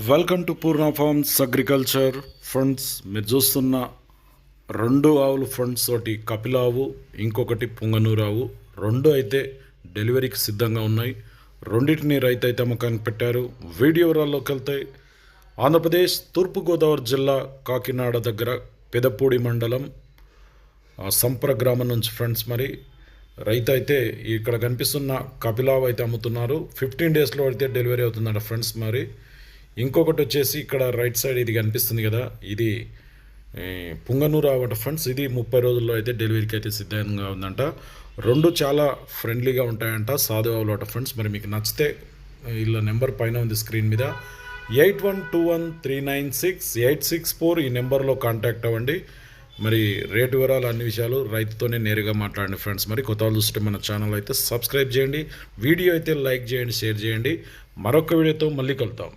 Welcome to Purna farms agriculture funds మీరు చూస్తున్న రెండు ఆవులు ఫండ్స్ ఒకటి కపిలావు ఇంకొకటి పుంగనూరావు రెండు అయితే డెలివరీకి సిద్ధంగా ఉన్నాయి. రెండింటిని రైతు అయితే అమ్మకానికి పెట్టారు. వీడియో వివరాల్లోకి వెళ్తే ఆంధ్రప్రదేశ్ తూర్పుగోదావరి జిల్లా కాకినాడ దగ్గర పెదపూడి మండలం ఆ సంప్ర గ్రామం నుంచి ఫ్రెండ్స్ మరి. రైతు అయితే ఇక్కడ కనిపిస్తున్న కపిలావు అయితే అమ్ముతున్నారు. ఫిఫ్టీన్ డేస్లో అయితే డెలివరీ అవుతుందంట ఫ్రెండ్స్ మరి. ఇంకొకటి వచ్చేసి ఇక్కడ రైట్ సైడ్ ఇది కనిపిస్తుంది కదా ఇది పుంగనూరు అవట ఫ్రెండ్స్ ఇది ముప్పై రోజుల్లో అయితే డెలివరీకి అయితే సిద్ధంగా ఉందంట. రెండు చాలా ఫ్రెండ్లీగా ఉంటాయంట సాధు ఆవులు అట ఫ్రెండ్స్ మరి మీకు నచ్చితే వీళ్ళ నెంబర్ పైన ఉంది స్క్రీన్ మీద. Eight one two one three nine six eight six four ఈ నెంబర్లో కాంటాక్ట్ అవ్వండి. మరి రేటు వివరాలు అన్ని విషయాలు రైతుతోనే నేరుగా మాట్లాడండి ఫ్రెండ్స్. మరి కొత్త చూస్తే మన ఛానల్ అయితే సబ్స్క్రైబ్ చేయండి. వీడియో అయితే లైక్ చేయండి షేర్ చేయండి. మరొక వీడియోతో మళ్ళీ కలుద్దాం.